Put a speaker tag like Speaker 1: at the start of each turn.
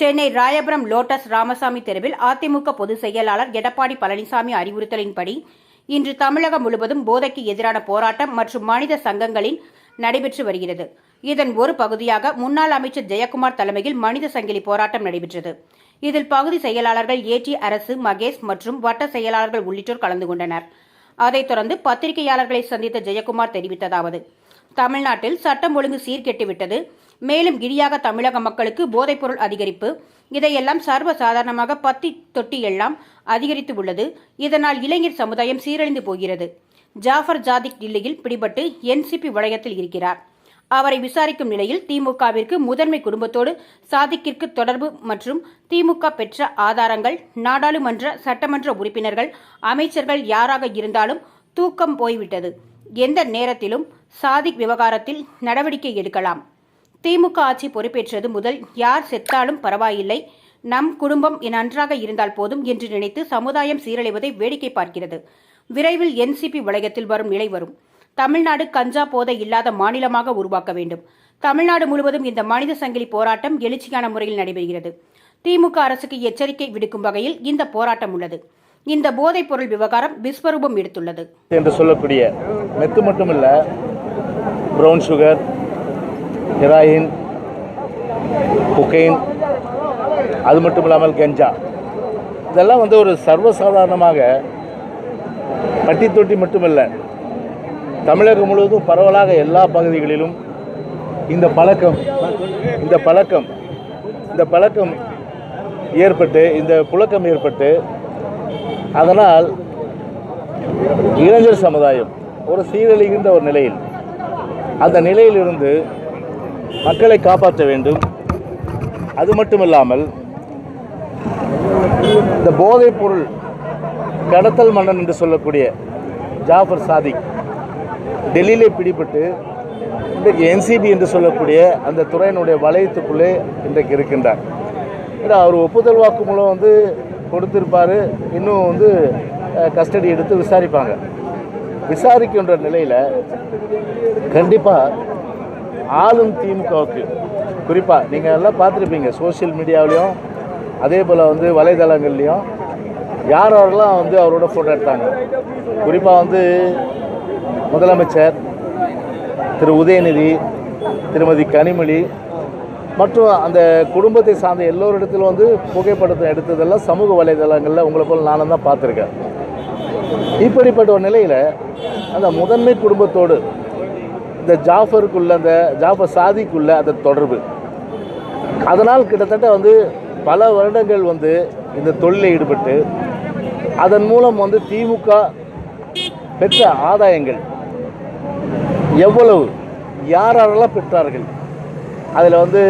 Speaker 1: Chennai Royapuram lotus Ramasamy தெருவில் அதிமுக பொதுச் செயலாளர் எடப்பாடி பழனிசாமி அறிவுறுத்தலின்படி இன்று தமிழகம் முழுவதும் போதைக்கு எதிரான போராட்டம் மற்றும் மனித சங்கங்களின் நடைபெற்று வருகிறது. இதன் ஒரு பகுதியாக முன்னாள் அமைச்சர் ஜெயக்குமார் தலைமையில் மனித சங்கிலி போராட்டம் நடைபெற்றது. இதில் பகுதி செயலாளர்கள் ஏடி அரசு மகேஷ் மற்றும் வட்ட செயலாளர்கள் உள்ளிட்டோர் கலந்து கொண்டனர். அதைத் தொடர்ந்து பத்திரிகையாளர்களை சந்தித்த ஜெயக்குமார் தெரிவித்ததாவது தமிழ்நாட்டில் சட்டம் ஒழுங்கு சீர்கெட்டுவிட்டது. மேலும் இடியாக தமிழக மக்களுக்கு போதைப்பொருள் அதிகரிப்பு. இதையெல்லாம் சர்வ சாதாரணமாக பத்தி தொட்டி எல்லாம் அதிகரித்து உள்ளது. இதனால் இளைஞர் சமுதாயம் சீரழிந்து போகிறது. ஜாஃபர் ஜாதிக் டில்லியில் பிடிபட்டு என்சிபி வளையத்தில் இருக்கிறார். அவரை விசாரிக்கும் நிலையில் திமுகவிற்கு முதன்மை குடும்பத்தோடு சாதிக்கிற்கு தொடர்பு மற்றும் திமுக பெற்ற ஆதாரங்கள் நாடாளுமன்ற சட்டமன்ற உறுப்பினர்கள் அமைச்சர்கள் யாராக இருந்தாலும் தூக்கம் போய்விட்டது. எந்த நேரத்திலும் சாதிக் விவகாரத்தில் நடவடிக்கை எடுக்கலாம். திமுக ஆட்சி பொறுப்பேற்றது முதல் யார் செத்தாலும் பரவாயில்லை. நம் குடும்பம் நன்றாக இருந்தால் போதும் என்று நினைத்து சமுதாயம் சீரழிவதை வேடிக்கை பார்க்கிறது. விரைவில் என்சிபி வளையத்தில் வரும் நிலை வரும். தமிழ்நாடு கஞ்சா போதை இல்லாத மாநிலமாக உருவாக்க வேண்டும். தமிழ்நாடு முழுவதும் இந்த மனித சங்கிலி போராட்டம் எழுச்சியான முறையில் நடைபெறுகிறது. திமுக அரசுக்கு எச்சரிக்கை விடுக்கும் வகையில் இந்த போராட்டம் உள்ளது. இந்த போதைப் பொருள் விவகாரம் விஸ்வரூபம் எடுத்துள்ளது.
Speaker 2: என்று சொல்லக்கூடிய மெத்து மட்டுமல்ல ப்ரௌன் சுகர் ஹெராயின் கொக்கைன் அது மட்டும் இல்லாமல் கெஞ்சா இதெல்லாம் வந்து ஒரு சர்வசாதாரணமாக பட்டி தொட்டி மட்டுமல்ல தமிழகம் முழுவதும் பரவலாக எல்லா பகுதிகளிலும் இந்த பழக்கம் இந்த பழக்கம் இந்த பழக்கம் ஏற்பட்டு இந்த புழக்கம் ஏற்பட்டு அதனால் இளைஞர் சமுதாயம் ஒரு சீரழிகின்ற ஒரு நிலையில் அந்த நிலையிலிருந்து மக்களை காப்பாற்ற வேண்டும். அது மட்டுமில்லாமல் இந்த போதைப் பொருள் கடத்தல் மன்னன் என்று சொல்லக்கூடிய ஜாஃபர் சாதிக் டெல்லியிலே பிடிபட்டு இன்றைக்கு என்சிபி என்று சொல்லக்கூடிய அந்த துறையினுடைய வளையத்துக்குள்ளே இன்றைக்கு இருக்கின்றார். ஏன்னா அவர் ஒப்புதல் வாக்குமூலம் வந்து கொடுத்துருப்பார். இன்னும் வந்து கஸ்டடி எடுத்து விசாரிப்பாங்க. விசாரிக்கின்ற நிலையில் கண்டிப்பாக ஆளும் திமுகவுக்கு குறிப்பாக நீங்கள் எல்லாம் பார்த்துருப்பீங்க சோஷியல் மீடியாவிலையும் அதே போல் வந்து வலைதளங்கள்லையும் யார் யாரெல்லாம் வந்து அவரோட ஃபோட்டோ எடுத்தாங்க. குறிப்பாக வந்து முதலமைச்சர் திரு உதயநிதி திருமதி கனிமொழி மற்றும் அந்த குடும்பத்தை சார்ந்த எல்லோரிடத்திலும் வந்து புகைப்படத்தை எடுத்ததெல்லாம் சமூக வலைதளங்களில் உங்களை போல் நானும் தான் பார்த்துருக்கேன். இப்படிப்பட்ட ஒரு நிலையில் அந்த முதன்மை குடும்பத்தோடு இந்த ஜாஃபருக்குள்ள அந்த ஜாஃபர் சாதிக்குள்ள அந்த தொடர்பு. அதனால் கிட்டத்தட்ட வந்து பல வருடங்கள் வந்து இந்த தொழிலில் ஈடுபட்டு அதன் மூலம் வந்து திமுக பெற்ற ஆதாயங்கள் எவ்வளவு யாரெல்லாம் பெற்றார்கள் அதில் வந்து